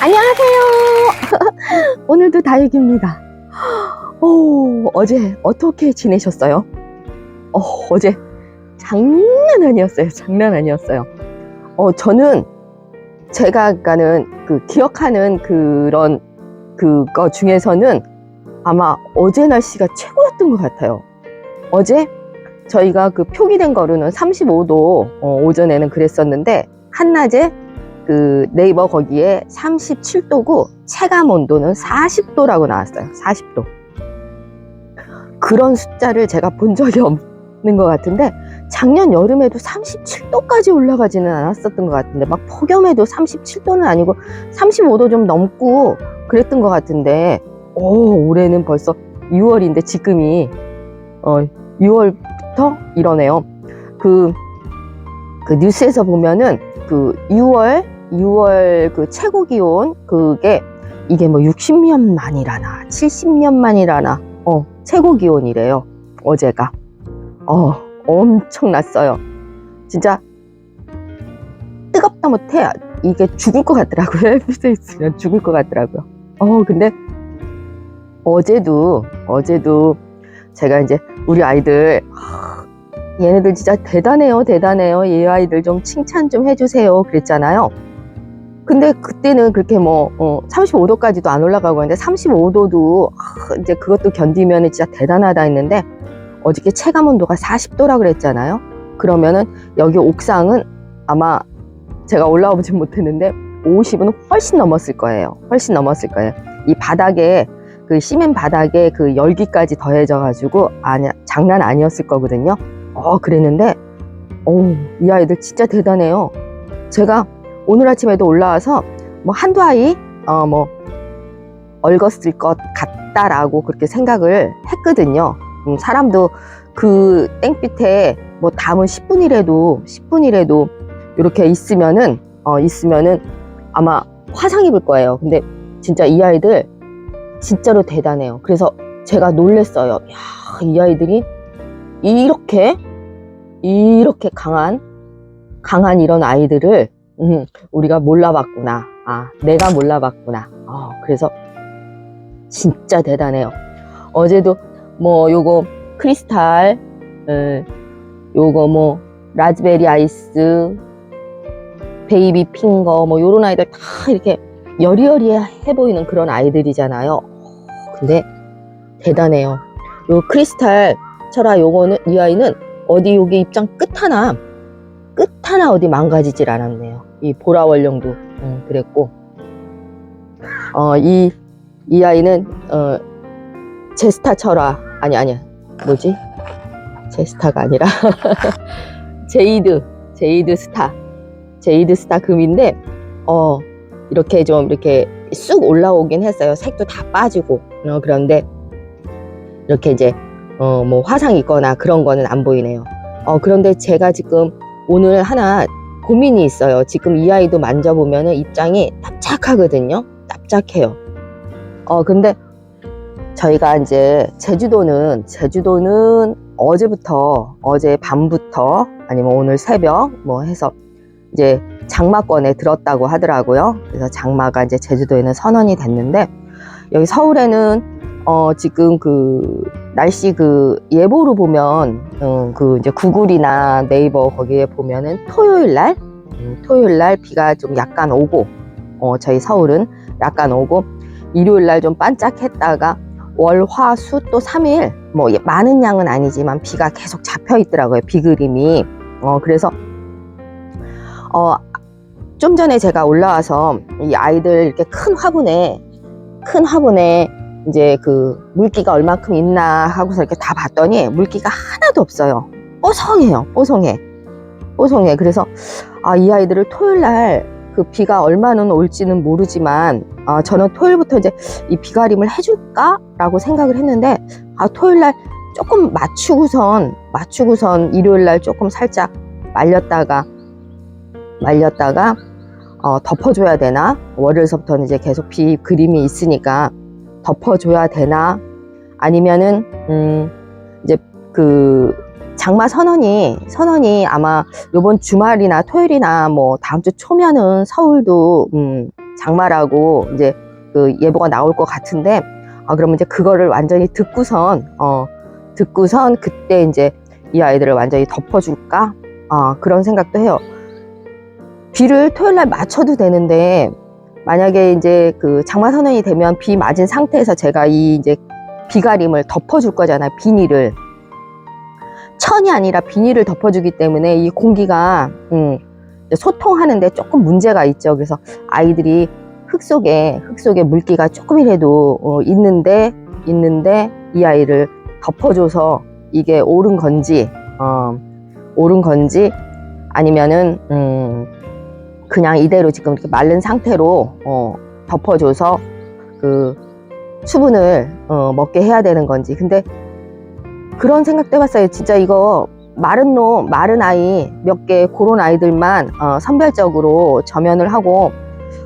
안녕하세요. 오늘도 다육입니다. 오, 어제 어떻게 지내셨어요? 어, 어제 장난 아니었어요. 장난 아니었어요. 어, 저는 제가 가는 그 기억하는 그런 그거 중에서는 아마 어제 날씨가 최고였던 것 같아요. 어제 저희가 그 표기된 거로는 35도 어, 오전에는 그랬었는데 한낮에 그 네이버 거기에 37도고 체감 온도는 40도라고 나왔어요. 40도. 그런 숫자를 제가 본 적이 없는 것 같은데 작년 여름에도 37도까지 올라가지는 않았었던 것 같은데 막 폭염에도 37도는 아니고 35도 좀 넘고 그랬던 것 같은데 오 올해는 벌써 6월인데 지금이 어 6월부터 이러네요. 그, 그 뉴스에서 보면은 그 6월 6월 그 최고 기온 그게 이게 뭐 60년 만이라나 70년 만이라나 어 최고 기온이래요 어제가. 어 엄청났어요. 진짜 뜨겁다 못해. 이게 죽을 것 같더라고요 햇빛에 있으면 죽을 것 같더라고요. 어 근데 어제도 어제도 제가 이제 우리 아이들 하, 얘네들 진짜 대단해요 대단해요. 얘 아이들 좀 칭찬 좀 해주세요. 그랬잖아요 근데 그때는 그렇게 뭐 어, 35도까지도 안 올라가고 했는데 35도도 이제 그것도 견디면 진짜 대단하다 했는데 어저께 체감 온도가 40도라 그랬잖아요. 그러면은 여기 옥상은 아마 제가 보진 못했는데 50은 훨씬 넘었을 거예요. 훨씬 넘었을 거예요. 이 바닥에 그 시멘 바닥에 그 열기까지 더해져 가지고 아니 장난 아니었을 거거든요. 어 그랬는데 어이 아이들 진짜 대단해요. 제가 오늘 아침에도 올라와서 뭐 한두 아이 어 뭐 얼었을 것 같다라고 그렇게 생각을 했거든요. 음, 사람도 그 땡빛에 뭐 담은 10분이라도 10분이라도 이렇게 있으면은 어 있으면은 아마 화상 입을 거예요. 근데 진짜 이 아이들 진짜로 대단해요. 그래서 제가 놀랬어요. 야, 이 아이들이 이렇게 이렇게 강한 강한 이런 아이들을 음, 우리가 몰라봤구나. 아, 내가 몰라봤구나. 아, 그래서 진짜 대단해요. 어제도 뭐 요거 크리스탈, 에, 요거 뭐 라즈베리 아이스, 베이비 핑거 뭐 요런 아이들 다 이렇게 여리여리해 보이는 그런 아이들이잖아요. 근데 대단해요. 요 크리스탈 철아 요거는 이 아이는 어디 여기 입장 끝 하나 끝 하나 어디 망가지질 않았네요. 이 보라 원령도 음, 그랬고. 어 이 이 아이는 어 제스타 철화 아니 아니 뭐지? 제스타가 아니라 제이드 제이드 스타. 제이드 스타 금인데 어 이렇게 좀 이렇게 쑥 올라오긴 했어요. 색도 다 빠지고. 어, 그런데 이렇게 이제 어 뭐 화상 있거나 그런 거는 안 보이네요. 어 그런데 제가 지금 오늘 하나 고민이 있어요. 지금 이 아이도 만져보면 입장이 납작하거든요. 납작해요. 어, 근데 저희가 이제 제주도는, 제주도는 어제부터, 어제 밤부터 아니면 오늘 새벽 뭐 해서 이제 장마권에 들었다고 하더라고요. 그래서 장마가 이제 제주도에는 선언이 됐는데 여기 서울에는 어, 지금 그, 날씨 그, 예보로 보면, 음, 그, 이제 구글이나 네이버 거기에 보면은 토요일 날, 음, 토요일 날 비가 좀 약간 오고, 어, 저희 서울은 약간 오고, 일요일 날 좀 반짝했다가, 월, 화, 수 또 3일, 뭐, 예, 많은 양은 아니지만 비가 계속 잡혀 있더라고요. 비 그림이. 어, 그래서, 어, 좀 전에 제가 올라와서 이 아이들 이렇게 큰 화분에, 큰 화분에 이제 그 물기가 얼만큼 있나 하고서 이렇게 다 봤더니 물기가 하나도 없어요. 뽀송해요. 뽀송해. 뽀송해. 그래서 아, 이 아이들을 토요일 날 그 비가 얼마는 올지는 모르지만 아, 저는 토요일부터 이제 이 비가림을 해줄까라고 생각을 했는데 아, 토요일 날 조금 맞추고선 맞추고선 일요일 날 조금 살짝 말렸다가 말렸다가 어, 덮어줘야 되나 월요일서부터는 이제 계속 비 그림이 있으니까 덮어줘야 되나 아니면은 음 이제 그 장마 선언이 선언이 아마 요번 주말이나 토요일이나 뭐 다음 주 초면은 서울도 음 장마라고 이제 그 예보가 나올 것 같은데 아 그러면 이제 그거를 완전히 듣고선 어 듣고선 그때 이제 이 아이들을 완전히 덮어줄까 아 그런 생각도 해요. 비를 토요일 날 맞춰도 되는데 만약에 이제 그 장마 선언이 되면 비 맞은 상태에서 제가 이 이제 비가림을 덮어줄 거잖아요. 비닐을 천이 아니라 비닐을 덮어주기 때문에 이 공기가 음, 소통하는데 조금 문제가 있죠. 그래서 아이들이 흙 속에 흙 속에 물기가 조금이라도 어, 있는데 있는데 이 아이를 덮어줘서 이게 옳은 건지 어, 옳은 건지 아니면은 음, 그냥 이대로 지금 이렇게 마른 상태로 어, 덮어줘서 그 수분을 어, 먹게 해야 되는 건지. 근데 그런 생각도 해봤어요. 진짜 이거 마른 놈 마른 아이 몇 개 그런 아이들만 어, 선별적으로 점연을 하고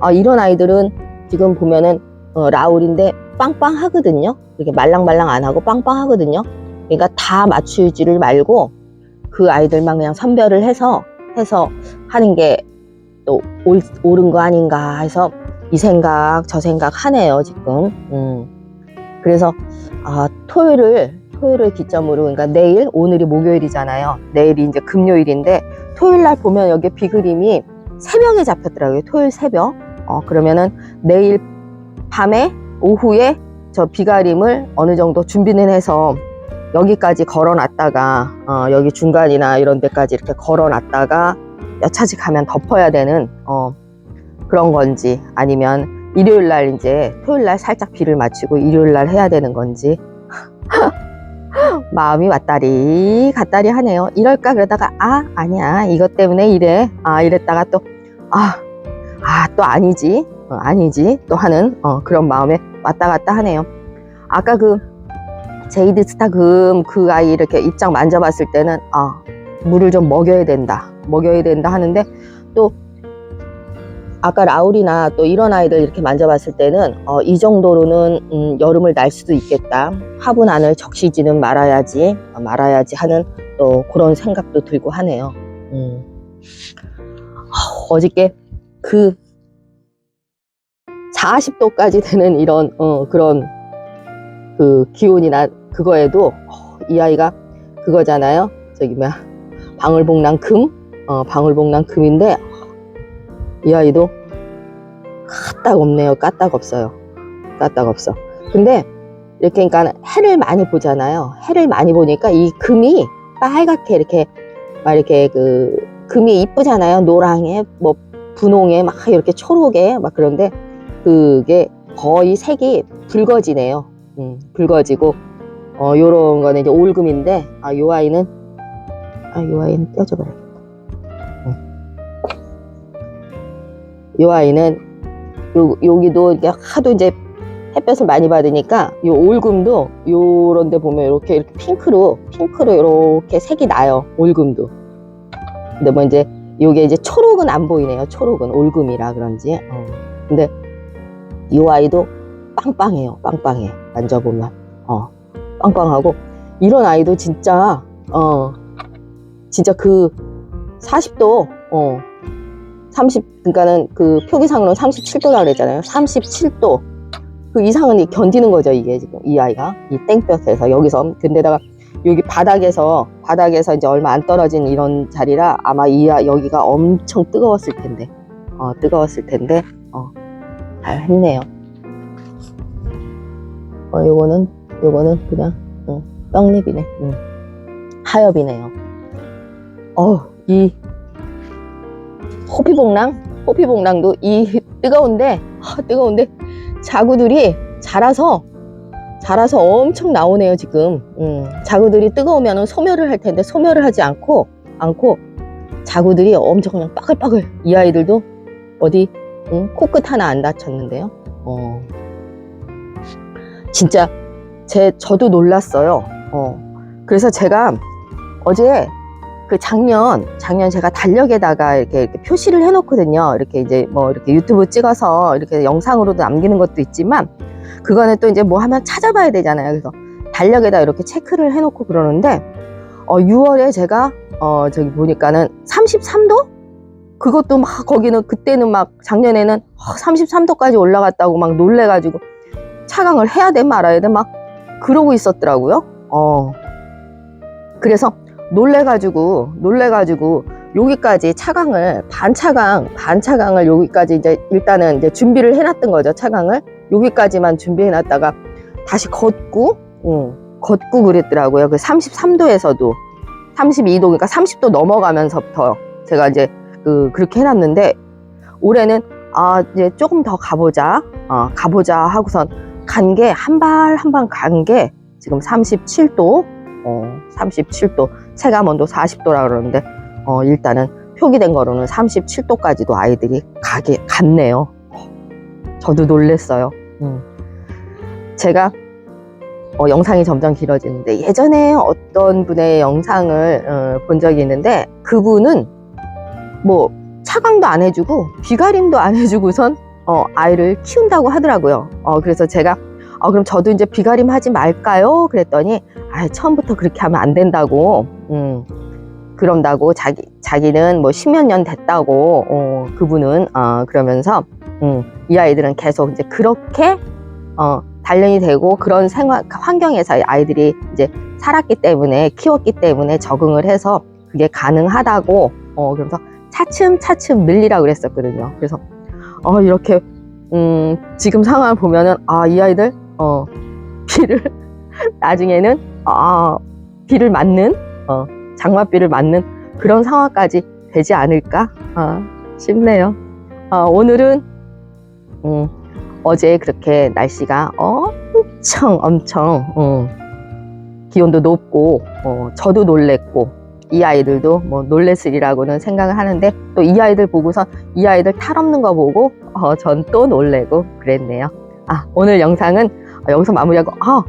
어, 이런 아이들은 지금 보면은 어, 라울인데 빵빵하거든요. 이렇게 말랑말랑 안 하고 빵빵하거든요. 그러니까 다 맞추지를 말고 그 아이들만 그냥 선별을 해서 해서 하는 게 또 옳은 거 아닌가 해서 이 생각 저 생각 하네요 지금. 음. 그래서 아 토요일을 토요일을 기점으로 그러니까 내일 오늘이 목요일이잖아요. 내일이 이제 금요일인데 토요일 날 보면 여기 비그림이 새벽에 잡혔더라고요 토요일 새벽 어 그러면은 내일 밤에 오후에 저 비가림을 어느 정도 준비는 해서 여기까지 걸어놨다가 어, 여기 중간이나 이런 데까지 이렇게 걸어놨다가 몇 차지 가면 덮어야 되는 어, 그런 건지 아니면 일요일 날 이제 토요일 날 살짝 비를 맞추고 일요일 날 해야 되는 건지. 마음이 왔다리 갔다리 하네요. 이럴까? 그러다가 아 아니야. 이것 때문에 이래. 아 이랬다가 또 아 아 또 아 니지. 어, 아니지. 또 하는 어, 그런 마음에 왔다 갔다 하네요. 아까 그 제이드 스타금 그 아이 이렇게 입장 만져봤을 때는 아 물을 좀 먹여야 된다 먹여야 된다 하는데 또 아까 라울이나 또 이런 아이들 이렇게 만져봤을 때는 어, 이 정도로는 음, 여름을 날 수도 있겠다. 화분 안을 적시지는 말아야지 어, 말아야지 하는 또 그런 생각도 들고 하네요. 음. 아, 어저께 그 40도까지 되는 이런 어, 그런 그 기온이나 그거에도 어, 이 아이가 그거잖아요. 저기 뭐야 방울복랑 금 어, 방울복랑 금인데 이 아이도 까딱 없네요. 까딱 없어요. 까딱 없어. 근데 이렇게 그러니까 해를 많이 보잖아요. 해를 많이 보니까 이 금이 빨갛게 이렇게 막 이렇게 그 금이 이쁘잖아요. 노랑에 뭐 분홍에 막 이렇게 초록에 막 그런데 그게 거의 색이 붉어지네요. 음, 붉어지고 어 요런 거는 이제 올금인데 아 요 아이는 아요 아이는 떼어줘 버려. 요 아이는 요, 여기도 이렇게 하도 이제 햇볕을 많이 받으니까 요 올금도 요런 데 보면 이렇게 이렇게 핑크로 핑크로 이렇게 색이 나요 올금도 근데 뭐 이제 요게 이제 초록은 안 보이네요 초록은 올금이라 그런지 어. 근데 요 아이도 빵빵해요 빵빵해 만져보면 어 빵빵하고 이런 아이도 진짜 어 진짜 그 40도 어 30, 그러니까는 그 표기상으로는 37도라 그랬잖아요. 37도. 그 이상은 이 견디는 거죠, 이게 지금 이 아이가. 이 땡볕에서 여기서. 근데다가 여기 바닥에서, 바닥에서 이제 얼마 안 떨어진 이런 자리라 아마 이, 아- 여기가 엄청 뜨거웠을 텐데. 어, 뜨거웠을 텐데. 어, 잘 했네요. 어, 요거는, 요거는 그냥, 응, 떡잎이네. 응. 하엽이네요. 어, 이 호피봉랑 호피봉랑도 이 뜨거운데 아, 뜨거운데 자구들이 자라서 자라서 엄청 나오네요 지금 음, 자구들이 뜨거우면 소멸을 할 텐데 소멸을 하지 않고 않고 자구들이 엄청 그냥 빠글빠글 이 아이들도 어디 음, 코끝 하나 안 다쳤는데요 어. 진짜 제 저도 놀랐어요 어. 그래서 제가 어제 그 작년 작년 제가 달력에다가 이렇게, 이렇게 표시를 해놓거든요. 이렇게 이제 뭐 이렇게 유튜브 찍어서 이렇게 영상으로도 남기는 것도 있지만 그거는 또 이제 뭐 하면 찾아봐야 되잖아요. 그래서 달력에다 이렇게 체크를 해놓고 그러는데 어 6월에 제가 어 저기 보니까는 33도 그것도 막 거기는 그때는 막 작년에는 33도까지 올라갔다고 막 놀래가지고 차강을 해야 돼 말아야 돼 막 그러고 있었더라고요. 어. 그래서 놀래가지고 놀래가지고 여기까지 차강을 반차강 반차강을 여기까지 이제 일단은 이제 준비를 해놨던 거죠 차강을. 여기까지만 준비해놨다가 다시 걷고 응, 걷고 그랬더라고요. 그 33도에서도. 32도 그러니까 30도 넘어가면서부터 제가 이제 그 그렇게 해놨는데 올해는 아 이제 조금 더 가보자. 어, 가보자 하고선 간 게 한 발 한 발 간 게 지금 37도. 어, 37도 체감온도 40도라 그러는데 어, 일단은 표기된 거로는 37도까지도 아이들이 가게 갔네요. 저도 놀랬어요. 음. 제가 어, 영상이 점점 길어지는데 예전에 어떤 분의 영상을 어, 본 적이 있는데 그분은 뭐 차강도 안 해주고 비가림도 안 해주고선 어, 아이를 키운다고 하더라고요. 어, 그래서 제가 어, 그럼 저도 이제 비가림 하지 말까요? 그랬더니 아, 처음부터 그렇게 하면 안 된다고. 음, 그런다고 자기 자기는 뭐 십몇 년 됐다고 어, 그분은 어, 그러면서 음, 이 아이들은 계속 이제 그렇게 어, 단련이 되고 그런 생활 환경에서 아이들이 이제 살았기 때문에 키웠기 때문에 적응을 해서 그게 가능하다고 어, 그래서 차츰 차츰 늘리라 그랬었거든요. 그래서 어, 이렇게 음, 지금 상황을 보면은 아 이 아이들 어, 비를 나중에는 아 비를 맞는 어, 장맛비를 맞는 그런 상황까지 되지 않을까 아, 싶네요. 아, 오늘은 음, 어제 그렇게 날씨가 엄청 엄청 음, 기온도 높고 어, 저도 놀랬고 이 아이들도 뭐 놀랬으리라고는 생각을 하는데 또 이 아이들 보고선 이 아이들 탈 없는 거 보고 어, 전 또 놀래고 그랬네요. 아 오늘 영상은 여기서 마무리하고 아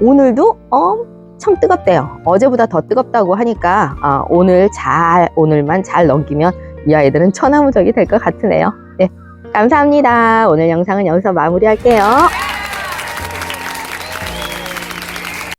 오늘도 엄 청 뜨겁대요. 어제보다 더 뜨겁다고 하니까 아, 오늘 잘 오늘만 잘 넘기면 이 아이들은 천하무적이 될 것 같으네요. 네 감사합니다. 오늘 영상은 여기서 마무리할게요.